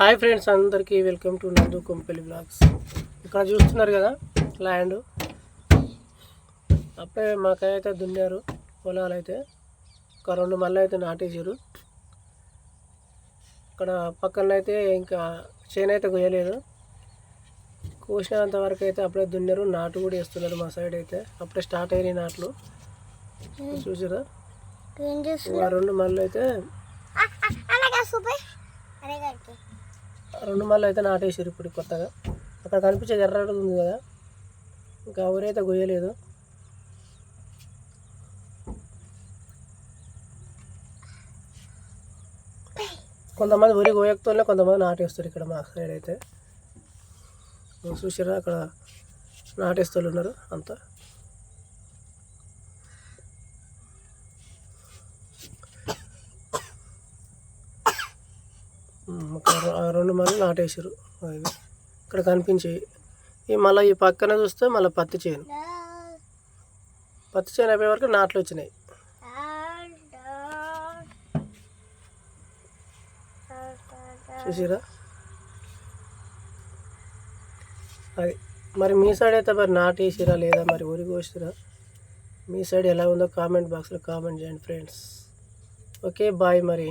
Hi friends అందరికీ welcome to Nandu Kompelli blogs. ఇక్కడ చూస్తున్నారు కదా ల్యాండ్. అప్పుడే మాకైతే అయితే దున్నారు పొలాలు అయితే ఒక రెండు మళ్ళీ అయితే నాటేసారు ఇక్కడ పక్కన అయితే ఇంకా చేను అయితే కొయ్యలేదు. కోసినంత వరకు అయితే అప్పుడే దున్నారు నాటు కూడా వేస్తున్నారు మా సైడ్ అయితే. అప్పుడే స్టార్ట్ అయినాయి నాట్లు. చూసారా? రెండు మళ్ళీ అయితే రెండు మళ్ళీ అయితే నాటేసారు ఇప్పుడు కొత్తగా. అక్కడ కనిపించేది ఎర్రగా ఉంది కదా. ఇంకా ఎవరైతే గొయ్యలేదు. కొంతమంది వరి గోయక్తోనే కొంతమంది నాటేస్తారు ఇక్కడ మా సైడ్ అయితే. చూసారా అక్కడ నాటేస్తూ ఉన్నారు అంతా. ఒక రెండు మళ్ళీ నాటేసారు అవి. ఇక్కడ కనిపించాయి. ఈ మళ్ళీ ఈ పక్కన చూస్తే మళ్ళీ పత్తి చేను. పత్తి చేను అయిపోయే వరకు నాట్లు వచ్చినాయి. చూసిరా? అది. మరి మీ సైడ్ అయితే మరి నాటేసిరా లేదా మరి ఊరికోసిరా మీ సైడ్ ఎలా ఉందో కామెంట్ బాక్స్లో కామెంట్ చేయండి ఫ్రెండ్స్. ఓకే బాయ్ మరి.